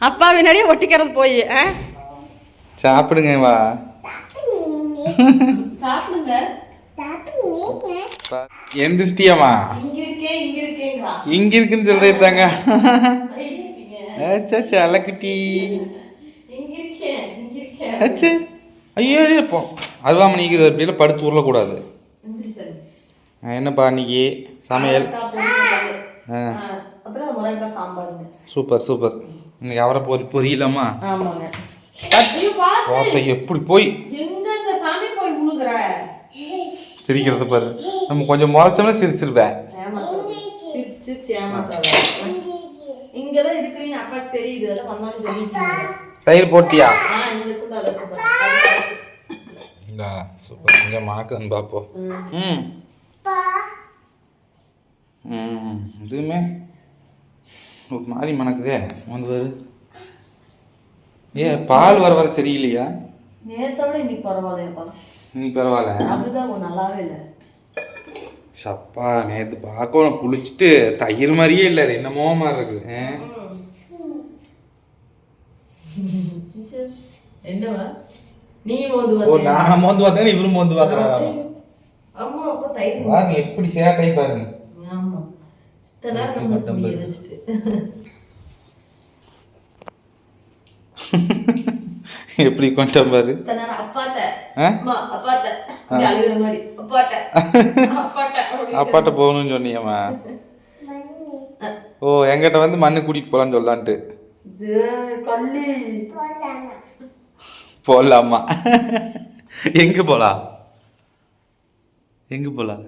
அப்பா பின்னாடியே ஒட்டிக்கிறது போய் ஆ? சாப்பிடுங்க வா. சாப்பிடுங்க. எந்திரிச்சிட்டியாமா இங்க இருக்கே இங்க இருக்கேங்கிறா இங்க இருக்குன்னு சொல்லிட்டாங்க அச்சா சலக்குட்டி இங்க இருக்கேன் இங்க இருக்கேன் அச்சு. ஐயோ ஐயோ, போ. அருவாமணி இது ஒரு பிள்ளைல படுத்து உருளக்கூடாது. என்னப்பா இன்னைக்கு? சமையல்? ஆ. அப்புறம் முருங்கைக்காய் சாம்பாருங்க. Super super. இன்னைக்கு அவரை பொரி பொரியலாமா? ஆமாங்க. வார்த்தை எப்படி போய்? எங்கங்க சாமி போய் உழுகுற? சிரிக்கிறது பாரு. நம்ம கொஞ்சம் முறைச்சோம்னா சிரிச்சிருவேன் ஏமாத்தாத. சிரிச்சு சிரிச்சு ஏமாத்தாத. இங்கதான் இருக்கிறீங்க அப்பாக்கு தெரியுது. அதான் வந்தாலும் சொல்லிட்டீங்க. தயிர் போட்டியா? சூப்பர். கொஞ்சம் மணக்குதுன்னு பார்ப்போம் ம் ம். இதுவுமே ஒரு மாதிரி மணக்குதே வந்து வரு ஏ பால் வர வர சரியில்லையா? நேத்தோட இன்னைக்கு பரவாயில்லையாப்பா. நீ பரவாயில்ல? அதுதான் நல்லாவே இல்லை. சப்பா நேற்று பார்க்க புளிச்சிட்டு தயிர் மாதிரியே இல்லை அது என்னமோ மாதிரி இருக்குது? என்னவா? நீ மோந்து? நான் மோந்து பார்த்தேன் இவரும் மோந்து பார்க்குறாரு? அம்மா அப்பா தயிர் பாருங்க எப்படி சேட்டை பாருங்க. எப்படி இப்படியே பாரு. அப்பாட்ட. போகணும்னு சொன்னியம்மா ஓ என்கிட்ட வந்து மண்ணு கூட்டிட்டு போலான்னு கள்ளி போடலாமா எங்க போலாம்? எங்க போலாம்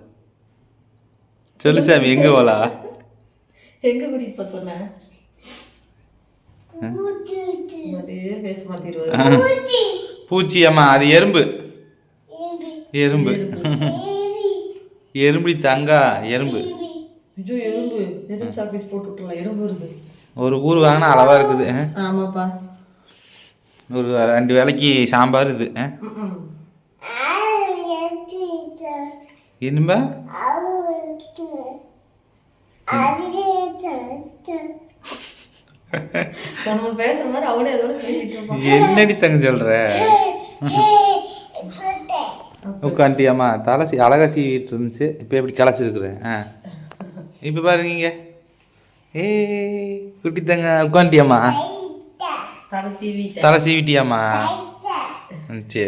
சொல்லு சாமி எங்க போலாம் எங்க கூட்டிட்டு போக சொன்ன? பூச்சி அம்மா அது எறும்பு. எறும்பு. எறும்படி தங்கா எறும்பு. எறும்பு. எறும்பு சாக்லேட் போட்டு விட்டுறலாம். எறும்பு வருது. ஒரு ஊர் வாங்கினா அளவா இருக்குது? ஆமாப்பா. ஒரு ரெண்டு வேலைக்கு சாம்பார் இது. என்னம்பா நம்ம பேசுற மாதிரி அவளே பேசிட்டு இருப்பான் என்னடி தங்க சொல்ற? உட்காண்டியாம்மா தலை சி அழகா சீவிட்டு இருந்துச்சு. இப்போ எப்படி கிளச்சிருக்குறேன் ஆ. இப்போ பாருங்க இங்க. ஏய் குட்டி தங்க உட்காண்டியாம்மா தலை தலை சீவிட்டியாம்மா? சரி.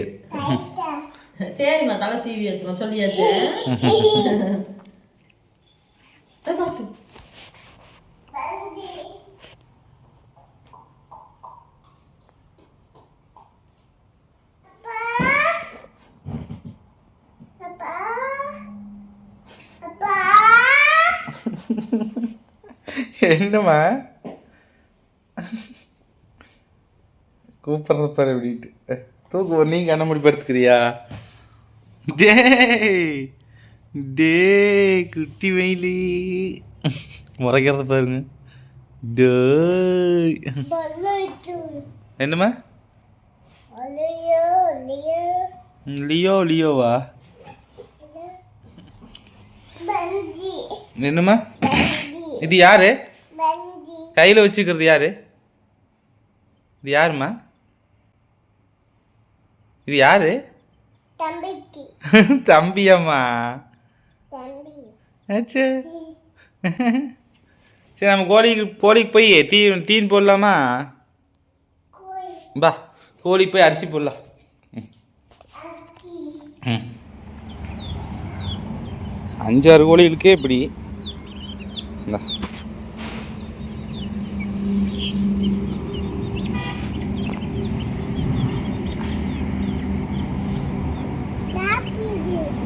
சரிம்மா தலை சீவியாச்சுமா சொல்லியாச்சு அதை பார்த்து. என்னம்மா? கூப்பிட்றது பாரு அப்படின்ட்டு. தூக்கு நீ கண்ண முடி படுத்துக்கிறியா? டேய் டேய் குட்டி வெயிலி. முறைக்கிறத பாருங்க. டேய். என்னம்மா? லியோ லியோவா? என்னம்மா? இது யாரு? கையில் வச்சுக்கிறது யாரு? இது யாரும்மா? இது யாரு? தம்பியம்மா. தம்பி. ஆச்சு சரி நம்ம கோழிக்கு கோழிக்கு போய் தீ தீன் போடலாமா? பா கோழிக்கு போய் அரிசி போடலாம். ம். ம். அஞ்சாறு கோழிகளுக்கே இப்படி. இந்தா.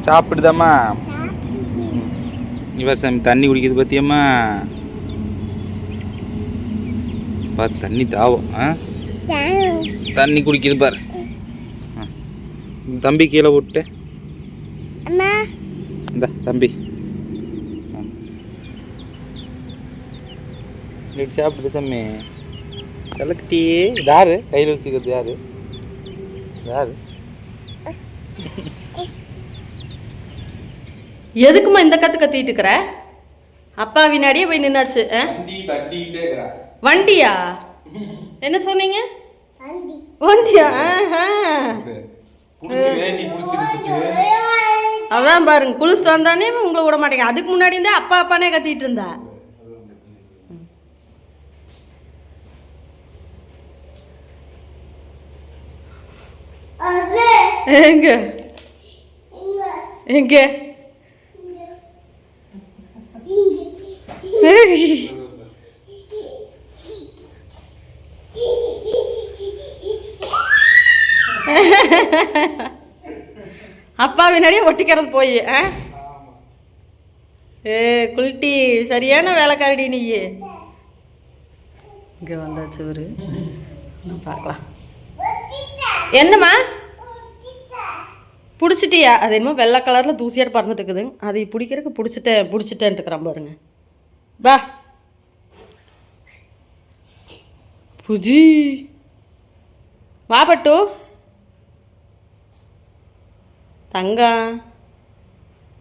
சாப்பிடுதாம்மா? இவர் சாமி தண்ணி குடிக்கிறது பத்தியம்மா? பார் தண்ணி தாவும் ஆ? தண்ணி குடிக்குது பார். தம்பி கீழே விட்டு இந்த தம்பி. சாப்பிடுது சாமி. கலக்கட்டி யாரு கையில் வச்சுக்கிறது யாரு? யாரு எதுக்குமா இந்த கத்து கத்திட்டு இருக்கிற? அப்பா வினாடியே போய் நின்னாச்சு வண்டியா என்ன சொன்னீங்க? வண்டியா? அதான் பாருங்க குளிச்சுட்டு வந்தானே உங்களை விட மாட்டேங்க. அதுக்கு முன்னாடி இருந்தா அப்பா அப்பானே கத்திட்டு இருந்தா. எங்க? எங்க? அப்பா வினாடியே ஒட்டிக்கிறது போய் ஆ? ஏ குல்ட்டி சரியான வேலைக்காரடி நீ. இங்கே வந்தாச்சு ஒரு பார்க்கலாம். என்னம்மா? பிடிச்சிட்டியா? அது என்னமோ வெள்ளை கலரில் தூசியாக பறந்துட்டு இருக்குதுங்க அதை பிடிக்கிறதுக்கு பிடிச்சிட்டேன் பிடிச்சிட்டேன்ட்டுக்கிறான் பாருங்க. வா புஜி வா பட்டு தங்கா.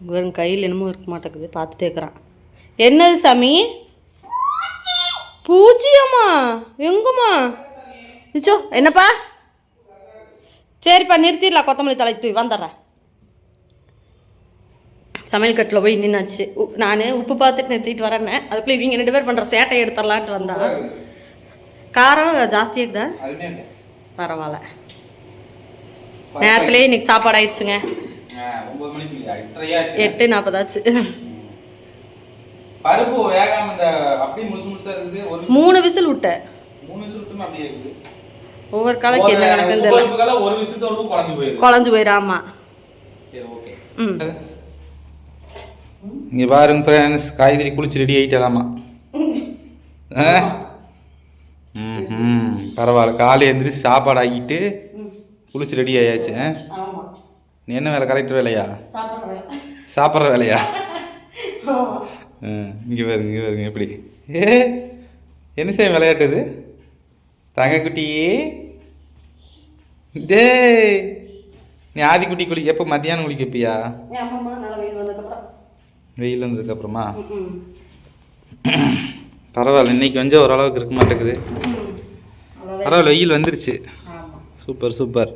வெறும் கையில் என்னமோ இருக்க மாட்டேங்குது. பார்த்துட்டே இருக்கிறான். என்னது சாமி? பூஜ்ஜியம்மா எங்கம்மா? நிச்சோ என்னப்பா? சரிப்பா நிறுத்திடலாம். கொத்தமல்லி தலைக்கு தூவி வந்துடுறேன். சமையல் கட்டில் போய் நின்னாச்சு. நான் உப்பு பார்த்துட்டு நிறுத்திட்டு வரேன்னே அதுக்குள்ளே இவங்க ரெண்டு பேர் பண்ணுற சேட்டை எடுத்துடலான்ட்டு வந்தான் காரம் ஜாஸ்தியாக இருக்குதா. பரவாயில்ல. நேரத்துலேயே இன்னைக்கு சாப்பாடு ஆயிடுச்சுங்க. எட்டு நாற்பதாச்சு மூணு விசில் விட்டேன். ஒவ்வொரு காலைக்கு என்ன கணக்குன்னு தெரியல. குழஞ்சு போயிடாமா ஓகே. ம். இங்கே பாருங்க ஃப்ரெண்ட்ஸ் காய்கறி குளிச்சு ரெடி ஆகிட்டலாமா ம் பரவாயில்ல. காலை எந்திரிச்சு சாப்பாடு ஆக்கிட்டு குளிச்சு ரெடி ஆயாச்சு ஆ? நீ என்ன வேலை? கலெக்டர் வேலையா? சாப்பிட்ற வேலையா? இங்கே பாருங்க இங்கே பாருங்க எப்படி? ஏ என்ன செய்ய விளையாட்டு இது தங்கக்குட்டி. டேய் நீ ஆதிக்குட்டி குளி எப்போ மத்தியானம் குளிக்க வைப்பியா ஆமாம்மா நல்ல வெயில் வந்ததுக்கப்புறம் வெயில் வந்ததுக்கப்புறமா பரவாயில்ல இன்னைக்கு கொஞ்சம் ஓரளவுக்கு இருக்க மாட்டேங்குது. பரவாயில்ல வெயில் வந்துருச்சு. Super super.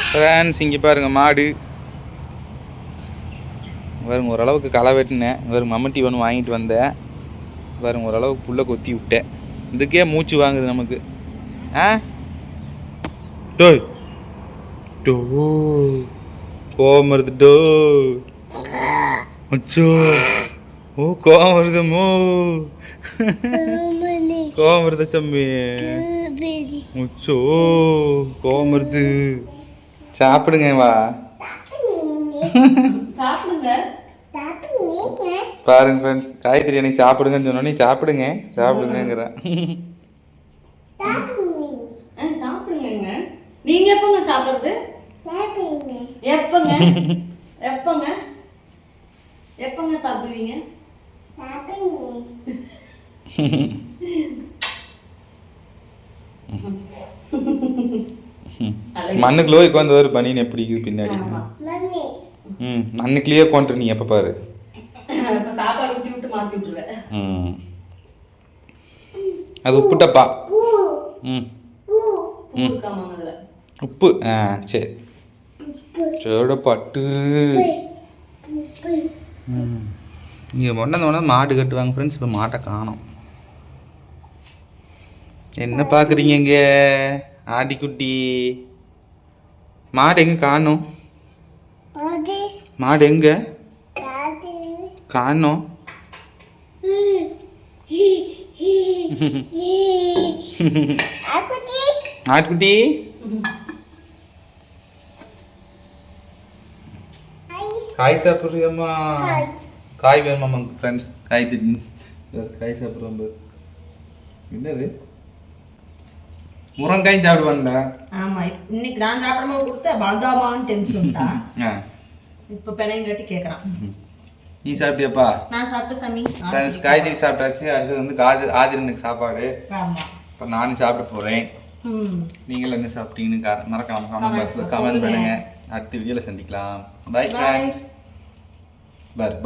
ஃப்ரான்ஸ் இங்கே பாருங்க மாடு. பாருங்க ஓரளவுக்கு களை வெட்டினேன். பாருங்க மம்மட்டி ஒன்று வாங்கிட்டு வந்தேன். பாருங்க ஓரளவுக்கு புல்லை கொத்தி விட்டேன். இதுக்கே மூச்சு வாங்குது நமக்கு. ஆ? டோய். டோ கோவம் வருது டோ அச்சோ. ஓ கோவம் வருதமோ மணி கோவம் வருது சம்மி? அச்சோ கோவம் வருது. சாப்பிடுங்க வா. பாருங்க ஃப்ரெண்ட்ஸ் காய்கறி எனக்கு சாப்பிடுங்கன்னு சொன்னோன்னே சாப்பிடுங்க. சாப்பிடுங்கிறேன் சாப்பிடுங்க நீங்க எப்பங்க சாப்பிடுறது? எப்பங்க? எப்பங்க? எப்போங்க சாப்பிடுவீங்க? மண்ணுக்குள்ளே உட்காந்து வரும் பனின்னு எப்படி இருக்குது பின்னாடி? ம் மண்ணுக்குள்ளேயே உட்காந்துரு நீ எப்போ பாரு? இப்போ சாப்பாடு ஊட்டி விட்டு மாற்றி விட்டுருவேன். ம். அது உப்பு டப்பா பூ ம் அதில்? உப்பு. ஆ சரி. சோட பட்டு ம் இங்கே ஒன்றது ஒன்று மாடு கட்டுவாங்க ஃப்ரெண்ட்ஸ் இப்போ மாட்டை காணோம். என்ன பார்க்குறீங்க இங்கே? ஆதிக்குட்டி மாடு எங்கே காணோம்? மாடு. எங்கே? காணோம். akuti காய் சாப்பிட்றியம்மா? காய். காய் வேணுமாம்மா ஃப்ரெண்ட்ஸ் காய் காய் சாப்பிட்றோம். என்னது? முருங்காயும் சாப்பிடுவான்டா. ஆமாம் இன்னைக்கு நான் சாப்பிடும்போது கொடுத்தா பந்தாமான்னு டென்ஷன் தான் ஆ. இப்போ பிணையும் கட்டி கேட்குறான் ம். நீ சாப்பிட்டியாப்பா? நான் சாப்பிட்டு சாமி. ஃப்ரெண்ட்ஸ் காய்கறி சாப்பிட்டாச்சு. அடுத்தது வந்து காது ஆதிரனுக்கு சாப்பாடு. இப்போ நானும் சாப்பிட போகிறேன் நீங்கள் என்ன சாப்பிட்டீங்கன்னு கா- மறக்காம கமெண்ட் பாக்ஸில் கமெண்ட். பண்ணுங்க. அடுத்த வீடியோவில் சந்திக்கலாம். பை ஃப்ரெண்ட்ஸ் பார்.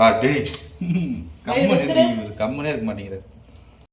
இருக்க கம்முனே இருக்க மாட்டேங்கிறார்